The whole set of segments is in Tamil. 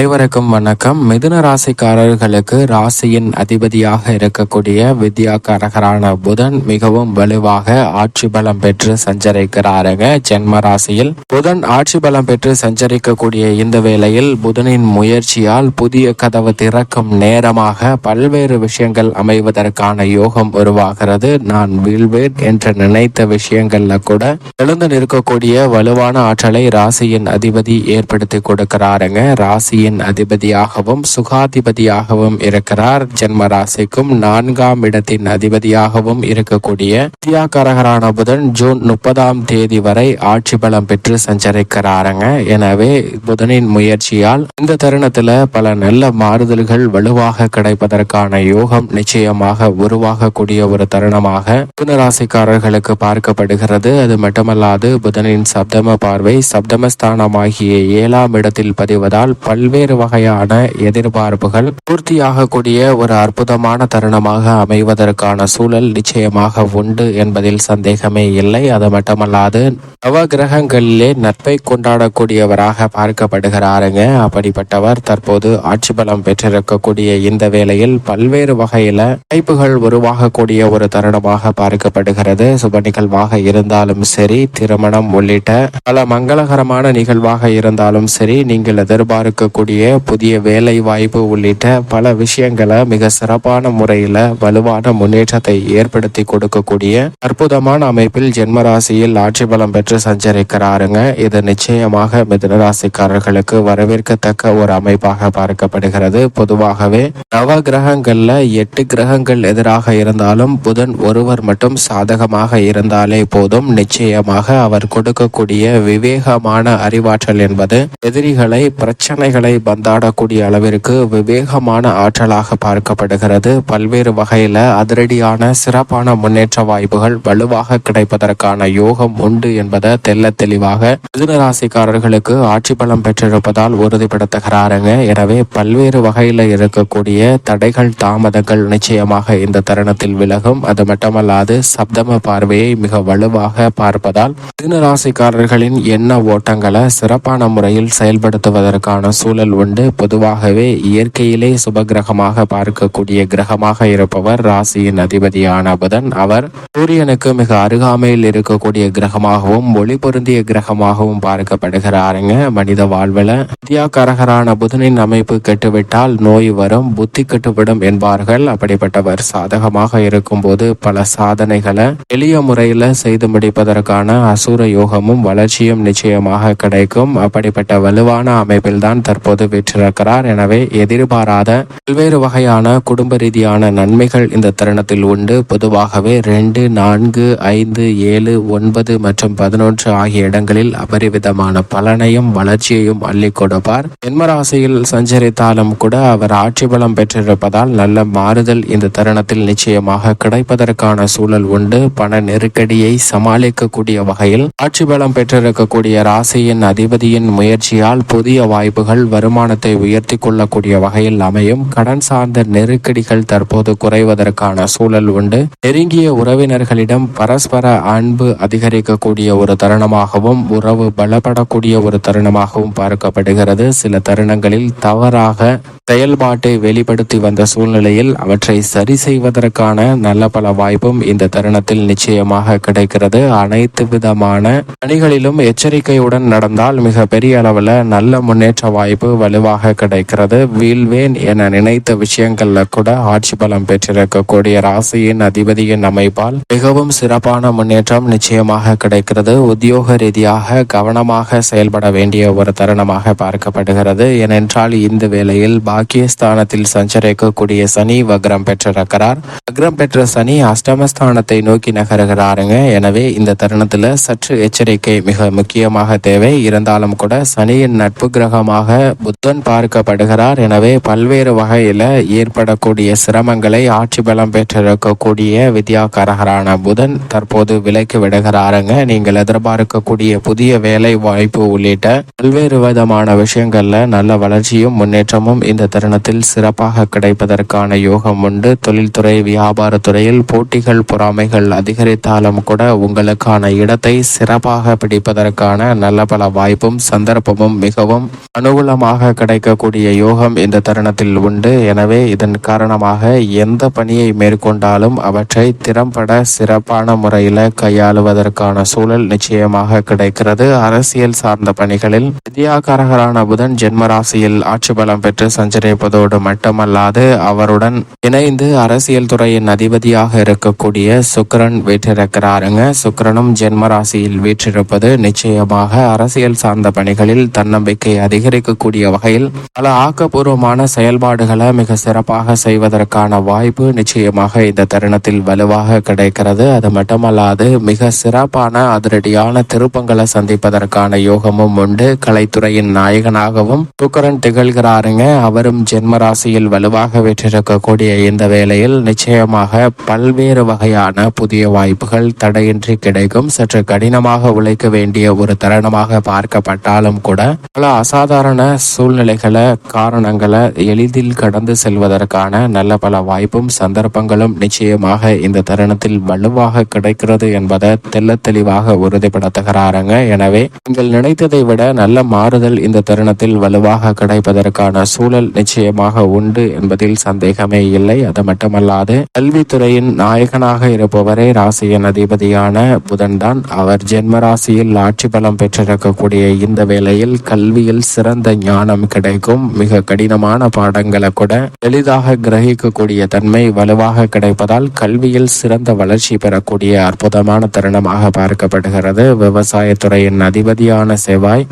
அனைவருக்கும் வணக்கம். மிதுன ராசிக்காரர்களுக்கு ராசியின் அதிபதியாக இருக்கக்கூடிய வித்யாகாரகரான புதன் மிகவும் வலுவாக ஆட்சி பலம் பெற்று சஞ்சரிக்கிறாருங்க. ஜென்ம ராசியில் புதன் ஆட்சி பலம் பெற்று சஞ்சரிக்கக்கூடிய இந்த வேளையில் புதனின் முயற்சியால் புதிய கதவு திறக்கும் நேரமாக பல்வேறு விஷயங்கள் அமைவதற்கான யோகம் உருவாகிறது. நான் வீழ்வேன் என்று நினைத்த விஷயங்கள்ல கூட எழுந்து நிற்கக்கூடிய வலுவான ஆற்றலை ராசியின் அதிபதி ஏற்படுத்தி கொடுக்கிறாருங்க. ராசியின் அதிபதியாகவும் சுகாதிபதியாகவும் இருக்கிறார். ஜென்ம ராசிக்கும் நான்காம் இடத்தின் அதிபதியாகவும் இருக்கக்கூடிய வித்யாகரகரான புதன் ஜூன் முப்பதாம் தேதி வரை ஆட்சி பலம் பெற்று சஞ்சரிக்கிறாருங்க. எனவே புதனின் முயற்சியால் இந்த தருணத்துல பல நல்ல மாறுதல்கள் வலுவாக கிடைப்பதற்கான யோகம் நிச்சயமாக உருவாகக்கூடிய ஒரு தருணமாக புனராசிக்காரர்களுக்கு பார்க்கப்படுகிறது. அது மட்டுமல்லாது புதனின் சப்தம பார்வை சப்தமஸ்தானமாகிய ஏழாம் இடத்தில் பதிவதால் பல்வேறு வகையான எதிர்பார்ப்புகள் பூர்த்தியாகக்கூடிய ஒரு அற்புதமான தருணமாக அமைவதற்கான சூழல் நிச்சயமாக உண்டு என்பதில் சந்தேகமே இல்லை. அது மட்டுமல்லாது நவ கிரகங்களிலே நட்பை கொண்டாடக்கூடியவராக பார்க்கப்படுகிறாருங்க. அப்படிப்பட்டவர் தற்போது ஆட்சி பலம் பெற்றிருக்கக்கூடிய இந்த வேளையில் பல்வேறு வகையில வாய்ப்புகள் உருவாகக்கூடிய ஒரு தருணமாக பார்க்கப்படுகிறது. சுப நிகழ்வாக இருந்தாலும் சரி திருமணம் உள்ளிட்ட பல மங்களகரமான நிகழ்வாக இருந்தாலும் சரி நீங்கள் எதிர்பார்க்க எதிர்பார்க்கக்கூடிய புதிய வேலை வாய்ப்பு உள்ளிட்ட பல விஷயங்களை மிக சிறப்பான முறையில வலுவான முன்னேற்றத்தை ஏற்படுத்தி கொடுக்கக்கூடிய அற்புதமான அமைப்பில் ஜென்மராசியில் ஆட்சி பலம் பெற்று சஞ்சரிக்கிறாருங்க. இது நிச்சயமாக மிதனராசிக்காரர்களுக்கு வரவேற்கத்தக்க ஒரு அமைப்பாக பார்க்கப்படுகிறது. பொதுவாகவே நவ கிரகங்கள்ல எட்டு கிரகங்கள் எதிராக இருந்தாலும் புதன் ஒருவர் மட்டும் சாதகமாக இருந்தாலே போதும். நிச்சயமாக அவர் கொடுக்கக்கூடிய விவேகமான அறிவாற்றல் என்பது எதிரிகளை பிரச்சனைகளை பந்தாடக்கூடிய அளவிற்கு விவேகமான ஆற்றலாக பார்க்கப்படுகிறது. பல்வேறு வகையில் அதிரடியான சிறப்பான முன்னேற்ற வாய்ப்புகள் வலுவாக கிடைப்பதற்கான யோகம் உண்டு என்பதை தெல்ல தெளிவாக மிதுனராசிக்காரர்களுக்கு ஆட்சி பலம் பெற்றிருப்பதால் உறுதிப்படுத்துகிறாருங்க. எனவே பல்வேறு வகையில் இருக்கக்கூடிய தடைகள் தாமதங்கள் நிச்சயமாக இந்த தருணத்தில் விலகும். அது மட்டுமல்லாது சப்தம பார்வையை மிக வலுவாக பார்ப்பதால் மிதுனராசிக்காரர்களின் எண்ண ஓட்டங்களை சிறப்பான முறையில் செயல்படுத்துவதற்கான சூழல் உண்டு. பொதுவாகவே இயற்கையிலே சுபகிரகமாக பார்க்கக்கூடிய கிரகமாக இருப்பவர் ராசியின் அதிபதியான புதன். அவர் சூரியனுக்கு மிக அருகாமையில் இருக்கக்கூடிய கிரகமாகவும் ஒளி பொருந்திய கிரகமாகவும் பார்க்கப்படுகிறாருங்க. மனித வாழ்வில் வித்யாகரகரான புதனின் அமைப்பு கெட்டுவிட்டால் நோய் வரும் புத்தி கெட்டுவிடும் என்பார்கள். அப்படிப்பட்டவர் சாதகமாக இருக்கும்போது பல சாதனைகளை எளிய முறையில் செய்து முடிப்பதற்கான அசுர யோகமும் வளர்ச்சியும் நிச்சயமாக கிடைக்கும். அப்படிப்பட்ட வலுவான அமைப்பில் தான் தற்போது பெற்றிருக்கிறார் எனவே எதிர்பாராத பல்வேறு வகையான குடும்ப ரீதியான நன்மைகள் இந்த தருணத்தில் உண்டு. பொதுவாகவே ரெண்டு நான்கு ஐந்து ஏழு ஒன்பது மற்றும் பதினொன்று ஆகிய இடங்களில் அபரிவிதமான பலனையும் வளர்ச்சியையும் அள்ளி கொடுப்பார். ஜென்மராசியில் சஞ்சரித்தாலும் கூட அவர் ஆட்சி பலம் பெற்றிருப்பதால் நல்ல மாறுதல் இந்த தருணத்தில் நிச்சயமாக கிடைப்பதற்கான சூழல் உண்டு. பண நெருக்கடியை சமாளிக்கக்கூடிய வகையில் ஆட்சி பலம் பெற்றிருக்கக்கூடிய ராசியின் அதிபதியின் முயற்சியால் புதிய வாய்ப்புகள் வருமானத்தை உயர்த்தி கொள்ளக்கூடிய வகையில் அமையும். கடன் சார்ந்த நெருக்கடிகள் தற்போது குறைவதற்கான சூழல் உண்டு. நெருங்கிய உறவினர்களிடம் பரஸ்பர அன்பு அதிகரிக்கக்கூடிய ஒரு தருணமாகவும் உறவு பலப்படக்கூடிய ஒரு தருணமாகவும் பார்க்கப்படுகிறது. சில தருணங்களில் தவறாக செயல்பாட்டை வெளிப்படுத்தி வந்த சூழ்நிலையில் அவற்றை சரி செய்வதற்கான நல்ல பல வாய்ப்பும் இந்த தருணத்தில் நிச்சயமாக கிடைக்கிறது. அனைத்து விதமான பணிகளிலும் எச்சரிக்கையுடன் நடந்தால் மிக பெரிய அளவில் நல்ல முன்னேற்ற வாய்ப்பு வலுவாக கிடைக்கிறது. வீழ்வேன் என நினைத்த விஷயங்கள்ல கூட ஆட்சி பலம் பெற்றிருக்கக்கூடிய ராசியின் அதிபதியின் அமைப்பால் மிகவும் சிறப்பான முன்னேற்றம் நிச்சயமாக கிடைக்கிறது. உத்தியோக ரீதியாக கவனமாக செயல்பட வேண்டிய ஒரு தருணமாக பார்க்கப்படுகிறது. ஏனென்றால் இந்த வேளையில் பாக்கியஸ்தானத்தில் சஞ்சரிக்கக்கூடிய சனி வக்ரம் பெற்றிருக்கிறார். வக்ரம் பெற்ற சனி அஷ்டமஸ்தானத்தை நோக்கி நகருகிறாருங்க. எனவே இந்த தருணத்துல சற்று எச்சரிக்கை மிக முக்கியமாக தேவை. இருந்தாலும் கூட சனியின் நட்பு கிரகமாக புத்தன் பார்க்கப்படுகிறார். எனவே பல்வேறு வகையில் ஏற்படக்கூடிய சிரமங்களை ஆட்சி பலம் பெற்றிருக்கக்கூடிய வித்யாக்காரகரான புதன் தற்போது விலக்கி விடுகிறாருங்க. நீங்கள் எதிர்பார்க்கக்கூடிய புதிய வேலை வாய்ப்பு உள்ளிட்ட பல்வேறு விதமான விஷயங்கள்ல நல்ல வளர்ச்சியும் முன்னேற்றமும் இந்த தருணத்தில் சிறப்பாக கிடைப்பதற்கான யோகம் உண்டு. தொழில்துறை வியாபாரத்துறையில் போட்டிகள் பொறாமைகள் அதிகரித்தாலும் கூட உங்களுக்கான இடத்தை சிறப்பாக பிடிப்பதற்கான நல்ல பல வாய்ப்பும் சந்தர்ப்பமும் மிகவும் அனுகூலமாக கிடைக்கக்கூடிய யோகம் இந்த தருணத்தில் உண்டு. எனவே இதன் காரணமாக எந்த பணியை மேற்கொண்டாலும் அவற்றை திறம்பட சிறப்பான முறையில் கையாளுவதற்கான சூழல் நிச்சயமாக கிடைக்கிறது. அரசியல் சார்ந்த பணிகளில் வித்யாகாரகரான புதன் ஜென்மராசியில் ஆட்சி பலம் பெற்று சஞ்சரிப்பதோடு மட்டுமல்லாது அவருடன் இணைந்து அரசியல் துறையின் அதிபதியாக இருக்கக்கூடிய சுக்கிரன் வீற்றிருக்கிறாருங்க. சுக்கிரனும் ஜென்மராசியில் வீற்றிருப்பது நிச்சயமாக அரசியல் சார்ந்த பணிகளில் தன்னம்பிக்கை அதிகரிக்கக்கூடிய வகையில் பல ஆக்கப்பூர்வமான செயல்பாடுகளை மிக சிறப்பாக செய்வதற்கான வாய்ப்பு நிச்சயமாக இந்த தருணத்தில் வலுவாக கிடைக்கிறது. அது மட்டுமல்லாது மிக சிறப்பான அதிரடியான திருப்பங்களை சந்திப்பதற்கான யோகமும் உண்டு. கலைத்துறையின் நாயகனாகவும் துக்கரன் திகழ்கிறாருங்க. அவரும் ஜென்ம ராசியில் வலுவாக வெற்றிருக்கக்கூடிய இந்த வேளையில் நிச்சயமாக பல்வேறு வகையான புதிய வாய்ப்புகள் தடையின்றி கிடைக்கும். சற்று கடினமாக உழைக்க வேண்டிய ஒரு தருணமாக பார்க்கப்பட்டாலும் கூட பல அசாதாரண சூழ்நிலைகளை காரணங்களை எளிதில் கடந்து செல்வதற்கான நல்ல பல வாய்ப்பும் சந்தர்ப்பங்களும் நிச்சயமாக இந்த தருணத்தில் வலுவாக கிடைக்கிறது என்பதை தெள்ள தெளிவாக உறுதிப்படுத்துகிறாருங்க. எனவே நீங்கள் நினைத்ததை விட நல்ல மாறுதல் இந்த தருணத்தில் வலுவாக கிடைப்பதற்கான சூழல் நிச்சயமாக உண்டு என்பதில் சந்தேகமே இல்லை. அது மட்டுமல்லாது கல்வித்துறையின் நாயகனாக இருப்பவரே ராசியின் அதிபதியான புதன்தான் அவர் ஜென்ம ராசியில் ஆட்சி பலம் பெற்றிருக்கக்கூடிய இந்த வேளையில் கல்வியில் சிறந்த ஞானம் கிடைக்கும். மிக கடினமான பாடங்களை கூட எளிதாக கிரகிக்கக்கூடிய தன்மை வலுவாக கிடைப்பதால் கல்வியில் சிறந்த வளர்ச்சி பெறக்கூடிய அற்புதமான தருணமாக பார்க்கப்படுகிறது. விவசாயத்துறையின் அதிபதியான செவ்வாய்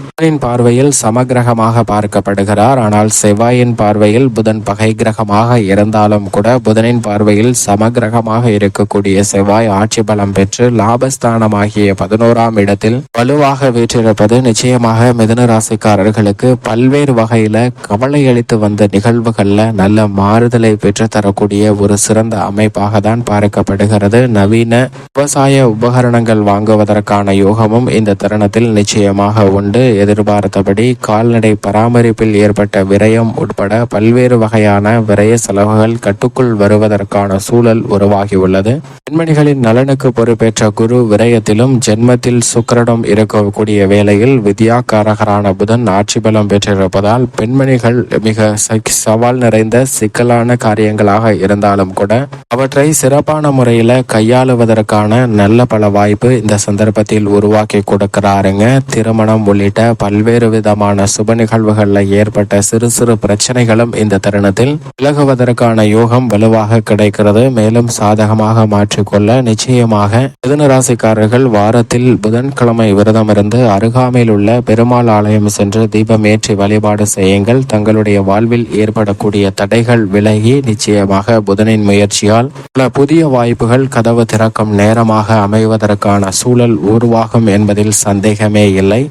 பார்வையில் சமகிரகமாக பார்க்கப்படுகிறார். ஆனால் செவ்வாயின் பார்வையில் புதன் பகை கிரகமாக இருந்தாலும் கூட புதனின் பார்வையில் சமகிரகமாக இருக்கக்கூடிய செவ்வாய் ஆட்சி பலம் பெற்று லாபஸ்தானமாகிய பதினோராம் இடத்தில் வலுவாக வீற்றிருப்பது நிச்சயமாக மிதுன ராசிக்காரர்களுக்கு பல்வேறு வகையில் கவலை அளித்து வந்த நிகழ்வுகளில் நல்ல மாறுதலை பெற்று தரக்கூடிய ஒரு சிறந்த அமைப்பாக தான் பார்க்கப்படுகிறது. நவீன விவசாய உபகரணங்கள் வாங்குவதற்கான யோகமும் இந்த தருணத்தில் நிச்சயமாக உண்டு. எதிர்பார்த்தபடி கால்நடை பராமரிப்பில் ஏற்பட்ட விரயம் உட்பட பல்வேறு வகையான விரய செலவுகள் கட்டுக்குள் வருவதற்கான சூழல் உருவாகியுள்ளது. பெண்மணிகளின் நலனுக்கு பொறுப்பேற்ற குரு விரயத்திலும் ஜென்மத்தில் சுக்கிரனும் இருக்கக்கூடிய வேளையில் வித்யாகாரகரான புதன் ஆட்சி பலம் பெற்றிருப்பதால் பெண்மணிகள் மிக சவால் நிறைந்த சிக்கலான காரியங்களாக இருந்தாலும் கூட அவற்றை சிறப்பான முறையில் கையாளுவதற்கான நல்ல பல வாய்ப்பு இந்த சந்தர்ப்பத்தில் உருவாக்கி கொடுக்கிறாருங்க. திருமணம் உள்ளிட்ட பல்வேறு விதமான சுப நிகழ்வுகளில் ஏற்பட்ட சிறு சிறு பிரச்சனைகளும் இந்த தருணத்தில் விலகுவதற்கான யோகம் வலுவாக கிடைக்கிறது. மேலும் சாதகமாக மாற்றிக்கொள்ள நிச்சயமாக மிதுன ராசிக்காரர்கள் வாரத்தில் புதன்கிழமை விரதம் இருந்து அருகாமையில் உள்ள பெருமாள் ஆலயம் சென்று தீபம் ஏற்றி வழிபாடு செய்யுங்கள். தங்களுடைய வாழ்வில் ஏற்படக்கூடிய தடைகள் விலகி நிச்சயமாக புதனின் முயற்சியால் பல புதிய வாய்ப்புகள் கதவு திறக்கும் நேரமாக அமைவதற்கான சூழல் உருவாகும் என்பதில் சந்தேகமே இல்லை.